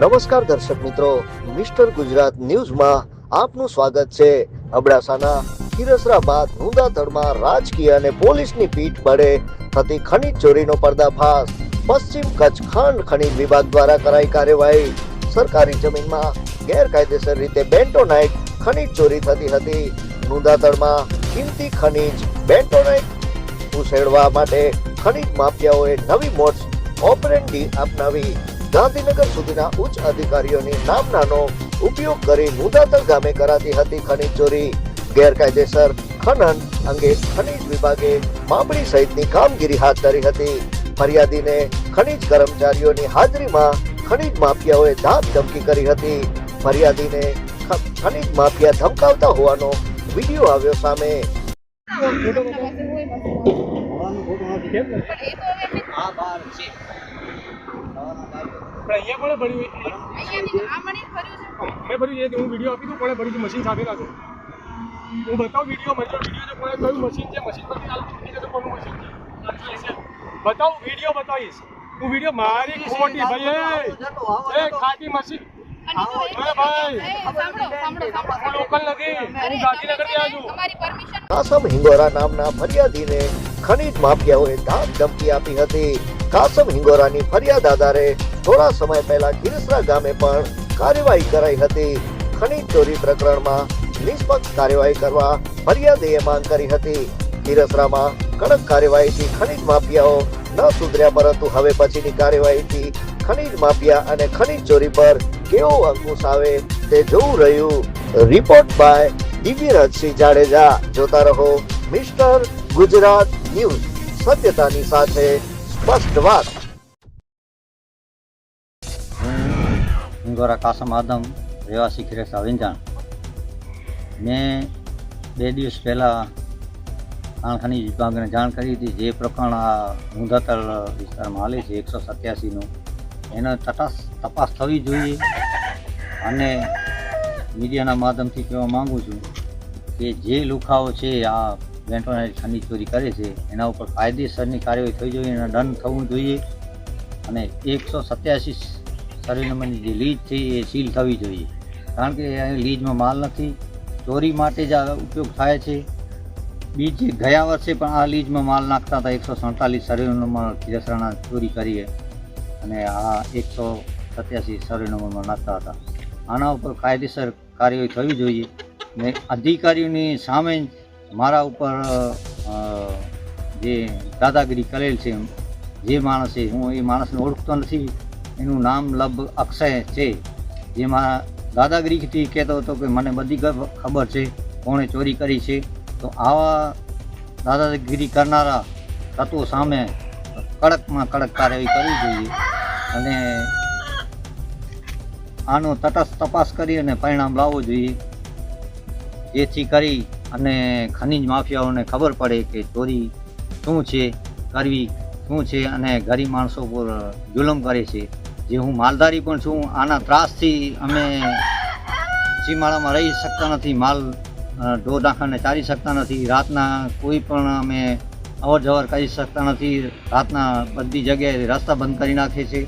નમસ્કાર દર્શક મિત્રો. મિસ્ટર ગુજરાત ન્યૂઝમાં આપનું સ્વાગત છે. અબડાસાના ખીરસરા બાદ ધૂંધાધડમાં રાજકીય અને પોલીસની પીઠ પડે થતી ખનીજ ચોરીનો પર્દાફાશ. પશ્ચિમ કચ્છ ખાંડ ખનીજ વિભાગ દ્વારા કરાઈ કાર્યવાહી. સરકારી જમીનમાં ગેરકાયદેસર રીતે બેન્ટોનાઇટ ખનીજ ચોરી થતી હતી. ધૂંધાધડમાં કિંમતી ખનીજ બેન્ટોનાઇટ ઉછેડવા માટે ખનીજ માફિયાઓએ નવી મોડ્સ ઓપરેન્ડી અપનાવી. ગાંધીનગર સુધીના ઉચ્ચ અધિકારીઓની નામનાનો ઉપયોગ કરી મુદાતલ ગામે કરાતી હતી ખનીજ ચોરી. ગેરકાયદેસર ખનન અંગે ખનીજ વિભાગે માપણી સહિતની કામગીરી હાથ ધરી હતી. ફરિયાદીને ખનીજ કર્મચારીઓની હાજરીમાં ખનીજ માફિયાઓએ ધાક ધમકી કરી હતી. ફરિયાદીને ખનીજ માફિયા ધમકાવતા હોવાનો વીડિયો આવ્યો સામે. પણ અહીંયા કોણે ભર્યું મેં ભર્યું છે. હું વીડિયો આપી દઉં કોણે ભર્યું છે મશીન સાથે રાખો હું બતાવું વીડિયો મને વીડિયો છે કોણે કયું મશીન છે મશીન પર ચાલુ દેજો કોનું મશીન છે. બતાવું વીડિયો બતાવીશ. હું વીડિયો મારી ખોટી ભાઈ એ, એ ખાટી મશીન કાસમ હિંગોરા નામના ફરિયાદીને ખનીજ માફિયાઓએ ધાક ધમકી આપી હતી. કાસમ હિંગોરાની ફરિયાદ આધારે થોડા સમય પહેલા ગિરસરા ગામે પણ કાર્યવાહી કરાઈ હતી. ખનીજ ચોરી પ્રકરણમાં નિષ્પક્ષ કાર્યવાહી કરવા ફરિયાદીએ માંગ કરી હતી. ગિરસરામાં કડક કાર્યવાહીથી ખનીજ માફિયાઓ ન સુધર્યા પરંતુ હવે પછીની કાર્યવાહીથી ખનીજ માફિયા અને ખનીજ ચોરી પર કેવો અંકુશ આવે તે જોવું રહ્યું. Report by Divyarajsinh Jadeja. જોતા રહો મિસ્ટર ગુજરાત ન્યૂઝ. સત્યતાની સાથે સ્પષ્ટ વાત. હિંગોરા કાસમ આદમ રહેવાસી ખીરેસા વિંજાણ. મેં બે દિવસ પહેલાં ખાણખાની વિભાગને જાણ કરી હતી જે પ્રકરણ આ મુંધાતળ વિસ્તારમાં હાલે છે, એકસો સત્યાસીનું. એનો તપાસ તપાસ થવી જોઈએ અને મીડિયાના માધ્યમથી કહેવા માગું છું કે જે લુખાઓ છે, આ વેન્ટોનાઇટ ખનીજ ચોરી કરે છે, એના ઉપર કાયદેસરની કાર્યવાહી થવી જોઈએ એના દંડ થવું જોઈએ. અને એકસો સત્યાસી નંબરની જે લીજ છે એ સીલ થવી જોઈએ. કારણ કે અહીં લીજમાં માલ નથી. ચોરી માટે જ આ ઉપયોગ થાય છે. બીજે ગયા વર્ષે પણ આ લીજમાં માલ નાખતા હતા એકસો સડતાલીસ નંબર ખીરસરાના ચોરી કરીએ. અને આ એકસો સત્યાસી સર્વે નંબરમાં નાખતા હતા. આના ઉપર કાયદેસર કાર્યવાહી થવી જોઈએ. ને અધિકારીઓની સામે મારા ઉપર જે દાદાગીરી કરેલ છે જે માણસે હું એ માણસને ઓળખતો નથી એનું નામ લબ અક્ષય છે. જેમાં દાદાગીરીથી કહેતો હતો કે મને બધી ખબર છે, કોણે ચોરી કરી છે. તો આવા દાદાગીરી કરનારા તત્વો સામે કડકમાં કડક કાર્યવાહી કરવી જોઈએ. અને આનો તટસ્થ તપાસ કરી અને પરિણામ લાવવું જોઈએ. જેથી કરી અને ખનિજ માફિયાઓને ખબર પડે કે ચોરી શું છે, કરવી શું છે અને ગરીબ માણસો પર જુલમ કરે છે. જે હું માલધારી પણ છું, આના ત્રાસથી અમે સીમાડામાં રહી શકતા નથી, માલ ઢોર નાખાને ચારી શકતા નથી. રાતના કોઈ પણ અમે અવર જવર કરી શકતા નથી. રાતના બધી જગ્યાએ રસ્તા બંધ કરી નાખે છે.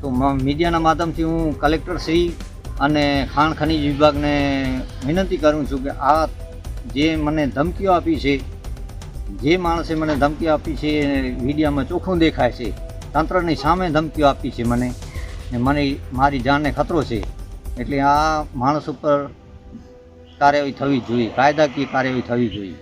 તો મીડિયાના માધ્યમથી હું કલેક્ટર શ્રી અને ખાણ ખનીજ વિભાગને વિનંતી કરું છું કે આ જે મને ધમકીઓ આપી છે જે માણસે મને ધમકી આપી છે મીડિયામાં ચોખ્ખું દેખાય છે. તંત્રની સામે ધમકીઓ આપી છે મને. ને મને મારી જાનને ખતરો છે. એટલે આ માણસ ઉપર કાર્યવાહી થવી જોઈએ. કાયદાકીય કાર્યવાહી થવી જોઈએ.